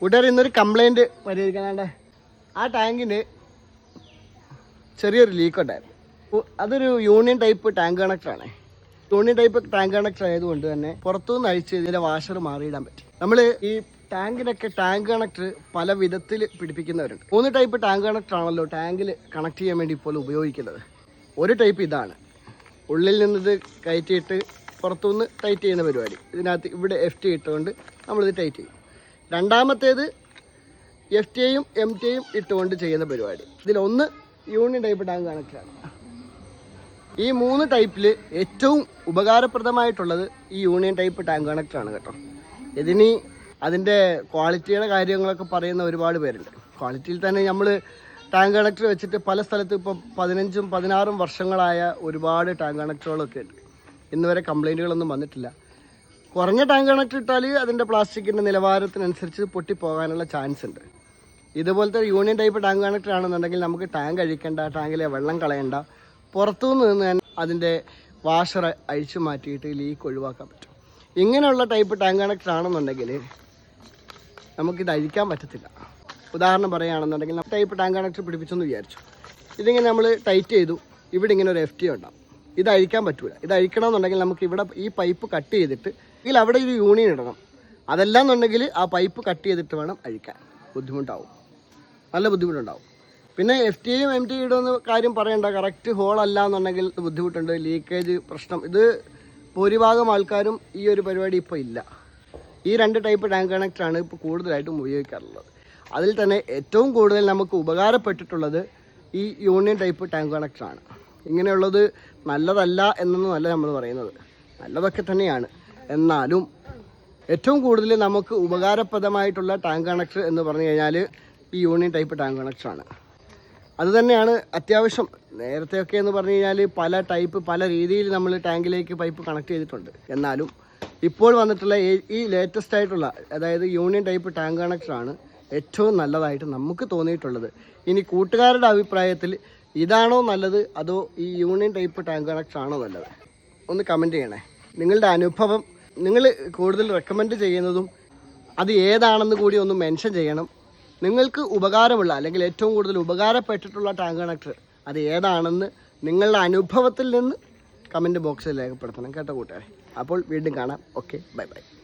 കൂട്ടുകാർ ഇന്നൊരു കംപ്ലൈന്റ് പരിഹരിക്കാനാണ്ട്? ആ ടാങ്കിന് ചെറിയൊരു ലീക്ക് ഉണ്ടായിരുന്നു. അതൊരു യൂണിയൻ ടൈപ്പ് ടാങ്ക് കണക്ടറാണ് യൂണിയൻ ടൈപ്പ് ടാങ്ക് കണക്ടർ ആയതുകൊണ്ട് തന്നെ പുറത്തുനിന്ന് അഴിച്ച് ഇതിന്റെ വാഷർ മാറിയിടാൻ പറ്റും. നമ്മൾ ഈ ടാങ്കിനൊക്കെ ടാങ്ക് കണക്ടർ പല വിധത്തിൽ പിടിപ്പിക്കുന്നവരുണ്ട്. മൂന്ന് ടൈപ്പ് ടാങ്ക് കണക്ടർ ആണല്ലോ ടാങ്കിൽ കണക്ട് ചെയ്യാൻ വേണ്ടി ഇപ്പോൾ ഉപയോഗിക്കുന്നത്. ഒരു ടൈപ്പ് ഇതാണ്. ഉള്ളിൽ നിന്നത് കയറ്റിയിട്ട് പുറത്തുനിന്ന് ടൈറ്റ് ചെയ്യുന്ന പരിപാടി. ഇതിനകത്ത് ഇവിടെ എഫ് ടി ഇട്ടുകൊണ്ട് നമ്മളിത് ടൈറ്റ് ചെയ്യും. രണ്ടാമത്തേത് എഫ് ടിയും എം ടിയും ഇട്ടുകൊണ്ട് ചെയ്യുന്ന പരിപാടി. ഇതിലൊന്ന് യൂണിയൻ ടൈപ്പ് ടാങ്ക് കണക്റ്റാണ് ഈ മൂന്ന് ടൈപ്പിൽ ഏറ്റവും ഉപകാരപ്രദമായിട്ടുള്ളത് ഈ യൂണിയൻ ടൈപ്പ് ടാങ്ക് കണക്ടറാണ് കേട്ടോ. ഇതിനി അതിന്റെ ക്വാളിറ്റിയുടെ കാര്യങ്ങളൊക്കെ പറയുന്ന ഒരുപാട് പേരുണ്ട്. ക്വാളിറ്റിയിൽ തന്നെ നമ്മൾ ടാങ്ക് കണക്ടർ വെച്ചിട്ട് പല സ്ഥലത്തും ഇപ്പം പതിനഞ്ചും പതിനാറും വർഷങ്ങളായ ഒരുപാട് ടാങ്ക് കണക്ടറുകളൊക്കെ ഉണ്ട്. ഇന്നുവരെ കംപ്ലൈന്റുകളൊന്നും വന്നിട്ടില്ല. കുറഞ്ഞ ടാങ്ക് കണക്ട് ഇട്ടാൽ അതിന്റെ പ്ലാസ്റ്റിക്കിന്റെ നിലവാരത്തിനനുസരിച്ച് പൊട്ടിപ്പോകാനുള്ള ചാൻസ് ഉണ്ട്. ഇതുപോലത്തെ യൂണിയൻ ടൈപ്പ് ടാങ്ക് കണക്ടർ ആണെന്നുണ്ടെങ്കിൽ നമുക്ക് ടാങ്ക് അഴിക്കേണ്ട ടാങ്കിലെ വെള്ളം കളയണ്ട. പുറത്തുനിന്ന് നിന്ന് അതിന്റെ വാഷർ അഴിച്ചു മാറ്റിയിട്ട് ലീക്ക് ഒഴിവാക്കാൻ പറ്റും. ഇങ്ങനെയുള്ള ടൈപ്പ് ടാങ്ക് കണക്ടർ ആണെന്നുണ്ടെങ്കിൽ നമുക്കിത് അഴിക്കാൻ പറ്റത്തില്ല. ഉദാഹരണം പറയുകയാണെന്നുണ്ടെങ്കിൽ ടൈപ്പ് ടാങ്ക് കണക്ടർ പിടിപ്പിച്ചെന്ന് വിചാരിച്ചു. ഇതിങ്ങനെ നമ്മൾ ടൈറ്റ് ചെയ്തു. ഇവിടെ ഇങ്ങനെ ഒരു എഫ് ടി ഉണ്ടാവും. ഇത് അഴിക്കാൻ പറ്റൂല. ഇത് അഴിക്കണമെന്നുണ്ടെങ്കിൽ നമുക്ക് ഇവിടെ ഈ പൈപ്പ് കട്ട് ചെയ്തിട്ട് ഇതിൽ അവിടെ ഒരു യൂണിയൻ ഇടണം. അതല്ല എന്നുണ്ടെങ്കിൽ ആ പൈപ്പ് കട്ട് ചെയ്തിട്ട് വേണം അഴിക്കാൻ. ബുദ്ധിമുട്ടാവും. നല്ല ബുദ്ധിമുട്ടുണ്ടാവും. പിന്നെ എഫ് ടി എയും എം ടി ഇടുന്ന കാര്യം പറയണ്ട. കറക്റ്റ് ഹോൾ അല്ല എന്നുണ്ടെങ്കിൽ ബുദ്ധിമുട്ടുണ്ട്. ലീക്കേജ് പ്രശ്നം. ഇത് ഭൂരിഭാഗം ആൾക്കാരും ഈ ഒരു പരിപാടി ഇപ്പോൾ ഇല്ല. ഈ രണ്ട് ടൈപ്പ് ടാങ്ക് കണക്ടറാണ് ഇപ്പോൾ കൂടുതലായിട്ടും ഉപയോഗിക്കാറുള്ളത്. അതിൽ തന്നെ ഏറ്റവും കൂടുതൽ നമുക്ക് ഉപകാരപ്പെട്ടിട്ടുള്ളത് ഈ യൂണിയൻ ടൈപ്പ് ടാങ്ക് കണക്ടറാണ് ഇങ്ങനെയുള്ളത് നല്ലതല്ല എന്നൊന്നും അല്ല നമ്മൾ പറയുന്നത്. നല്ലതൊക്കെ തന്നെയാണ്. എന്നാലും ഏറ്റവും കൂടുതൽ നമുക്ക് ഉപകാരപ്രദമായിട്ടുള്ള ടാങ്ക് കണക്ടർ എന്ന് പറഞ്ഞു കഴിഞ്ഞാൽ ഈ യൂണിയൻ ടൈപ്പ് ടാങ്ക് കണക്ടറാണ് അതുതന്നെയാണ് അത്യാവശ്യം നേരത്തെയൊക്കെ എന്ന് പറഞ്ഞു കഴിഞ്ഞാൽ പല ടൈപ്പ് പല രീതിയിൽ നമ്മൾ ടാങ്കിലേക്ക് പൈപ്പ് കണക്ട് ചെയ്തിട്ടുണ്ട്. എന്നാലും ഇപ്പോൾ വന്നിട്ടുള്ള ഈ- ഈ ലേറ്റസ്റ്റ് ആയിട്ടുള്ള അതായത് യൂണിയൻ ടൈപ്പ് ടാങ്ക് കണക്ടറാണ് ഏറ്റവും നല്ലതായിട്ട് നമുക്ക് തോന്നിയിട്ടുള്ളത്. ഇനി കൂട്ടുകാരുടെ അഭിപ്രായത്തിൽ ഇതാണോ നല്ലത്? അതോ ഈ യൂണിയൻ ടൈപ്പ് ടാങ്ക് കണക്ഷൻ ആണോ നല്ലത്? ഒന്ന് കമന്റ് ചെയ്യണേ. നിങ്ങളുടെ അനുഭവം നിങ്ങൾ കൂടുതൽ റെക്കമെൻഡ് ചെയ്യുന്നതും അത് ഏതാണെന്ന് കൂടി ഒന്ന് മെൻഷൻ ചെയ്യണം. നിങ്ങൾക്ക് ഉപകാരമുള്ള അല്ലെങ്കിൽ ഏറ്റവും കൂടുതൽ ഉപകാരപ്പെട്ടിട്ടുള്ള ടാങ്ക് കണക്ടർ അത് ഏതാണെന്ന് നിങ്ങളുടെ അനുഭവത്തിൽ നിന്ന് കമന്റ് ബോക്സിൽ രേഖപ്പെടുത്തണം കേട്ടോ കൂട്ടുകാരെ. അപ്പോൾ വീണ്ടും കാണാം. Okay bye bye